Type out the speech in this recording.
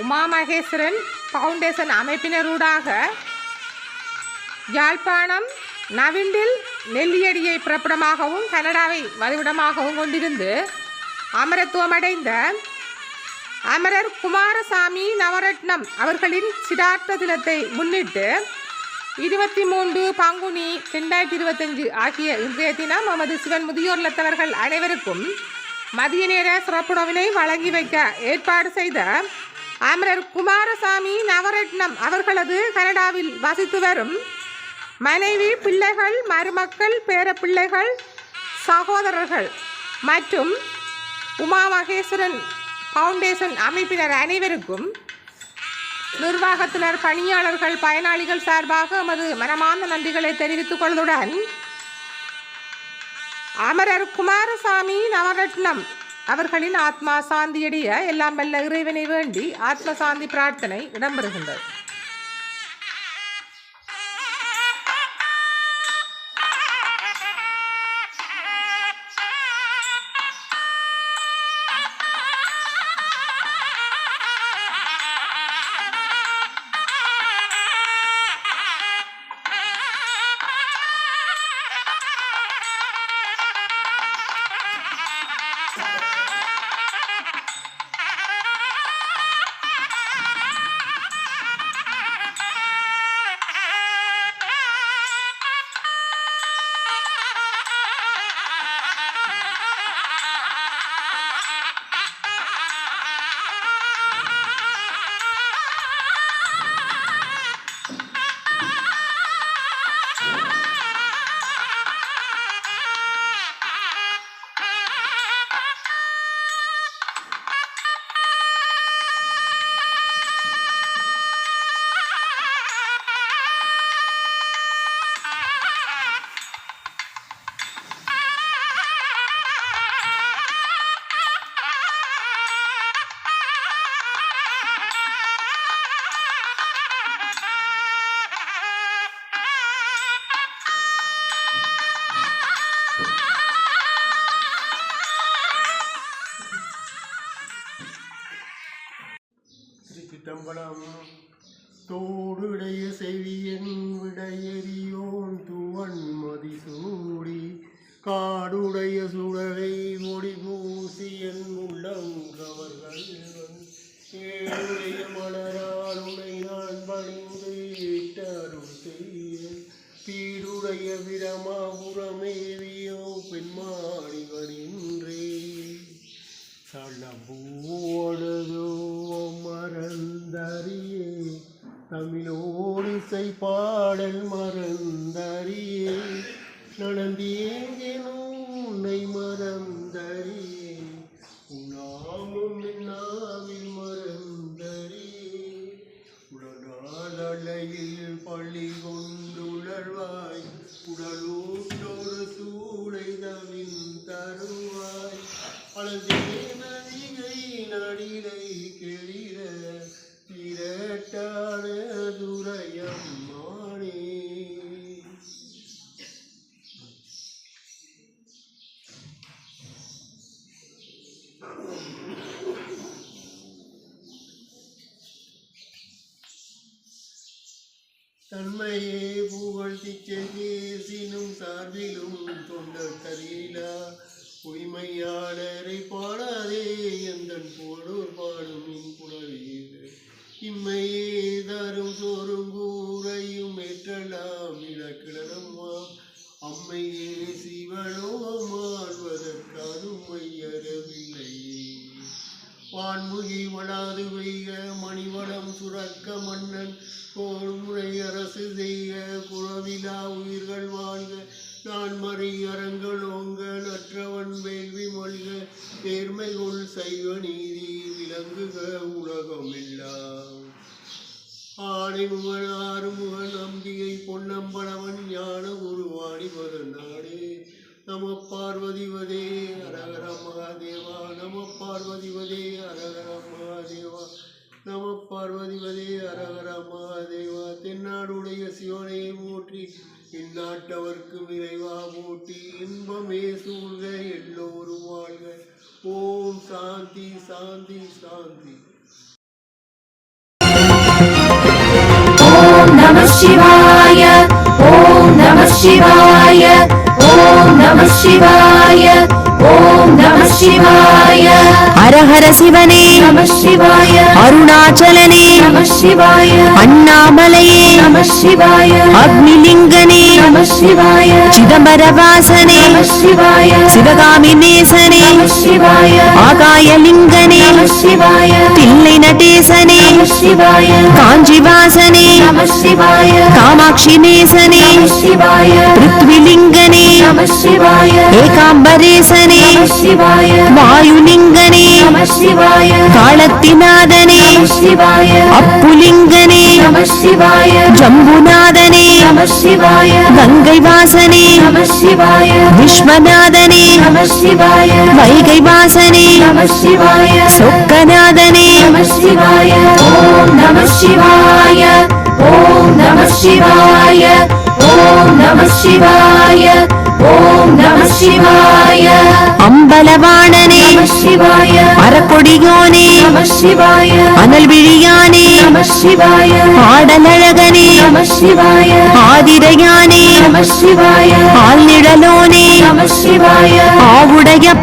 Uma Maheswaran foundation அமைப்பினரூடாக யாழ்ப்பாணம் நவிண்டில் நெல்லியடியை பிறப்பிடமாகவும் கனடாவை வதிவிடமாகவும் கொண்டிருந்து அமரத்துவமடைந்த அமரர் குமாரசாமி நவரத்னம் அவர்களின் சிதார்த்த தினத்தை முன்னிட்டு இருபத்தி மூன்று பங்குனி ரெண்டாயிரத்தி இருபத்தஞ்சு ஆகிய இன்றைய தினம் நமது சிவன் முதியோர் இல்லத்தவர்கள் அனைவருக்கும் மதிய நேர சிறப்புணவினை வழங்கி வைக்க ஏற்பாடு செய்த அமரர் குமாரசாமி நவரத்னம் அவர்களது கனடாவில் வசித்து வரும் மனைவி பிள்ளைகள் மருமக்கள் பேரப்பிள்ளைகள் சகோதரர்கள் மற்றும் உமா மகேஸ்வரன் ஃபவுண்டேஷன் அமைப்பினர் அனைவருக்கும் நிர்வாகத்தினர் பணியாளர்கள் பயனாளிகள் சார்பாக எமது மனமார்ந்த நன்றிகளை தெரிவித்துக் கொள்வதுடன் அமரர் குமாரசாமி நவரத்னம் அவர்களின் ஆத்மா சாந்தியடைய எல்லாம் வல்ல இறைவனை வேண்டி ஆத்ம சாந்தி பிரார்த்தனை இடம்பெறுகின்றது. மங்களம் தோடுடைய செவியன் விடையெறியோன் துவன் மதிசூடி. காடுடைய சுடரை ஒடி பூசி என் உள்ளம் கவர்கள் ஏழுடைய மலரால் உனை நான் பணிந்து இட்டருள் செய்ய பீடுடைய பிரமாபுரமேவியோ பெண்மாடி வருகின்றே சளம்பூவழுதோ தமிழோடு இசை பாடல் மறந்தறியே. நடந்தேங்கெனும் தன்மையே புகழ்த்தி செய்யும் சார்பிலும் தொண்டர் கரீலா பொய்மையாளரை பாடாதே எந்தன் போடோர் பாடும் மின் வான்முகி வளாது வெய்க மணிவளம் சுரக்க மன்னன் கோள்முறை அரசு செய்க குளவிலா உயிர்கள் வாழ்க நான் மறை அறங்கள் ஓங்க நற்றவன் வேள்வி மொழிக நேர்மைகொள் சைவ நீதி விளங்குக உலகம் எல்லாம் ஆணைமுகன் ஆறுமுகன் அம்பிகை பொன்னம்பளவன் ஞான குருவாணி பதநாடி நம பார்வதிவதே அரகர மகாதேவா நம பார்வதிவதே அரகர மகாதேவா நம பார்வதிவதே அரகர மகாதேவா தென்னாடுடைய சிவனை மூட்டி இந்நாட்டவர்க்கு விரைவா மூட்டி இன்பமே சூழ்க எல்லோரும் வாழ்க. ஓம் சாந்தி சாந்தி சாந்தி. ஓம் நம சிவாய ஓம் நம சிவாய. ஓம் நம சிவாய அரஹர சிவனே நம சிவாய அருணாச்சலனே நம சிவாய அண்ணாமலையே நம சிவாய அக்னிலிங்கனே நம சிவாய சிதம்பரவாசனே நம சிவாய சிவகாமி நேசனே நம சிவாய ஆகாயலிங்கனே நம சிவாய தில்லை நடேசனே நம சிவாய காஞ்சிவாசனே நம சிவாய காமாட்சி நேசனே நம சிவாய பிருத்விலிங்கனே நம சிவாய ஏகாம்பரேசனே வாயுலிங்கனே காலத்திநாதனே அப்புலிங்கனே ஜம்புநாதனே கங்கை வாசனே விஸ்வநாதனே வைகை வாசனே சொக்கநாதனே ஓம் நம சிவாய ஓம் நம சிவாய ஓம் நம சிவாய ஓம் நம சிவாய அம்பலவாணனே நம சிவாய அறக்கொடியோனே நம சிவாய அனல் விழியானே நம சிவாய ஆடலழகனே நம சிவாய ஆதிரையானே நம சிவாய ஆழ்நிழலோனே நம சிவாய ஆவுடைய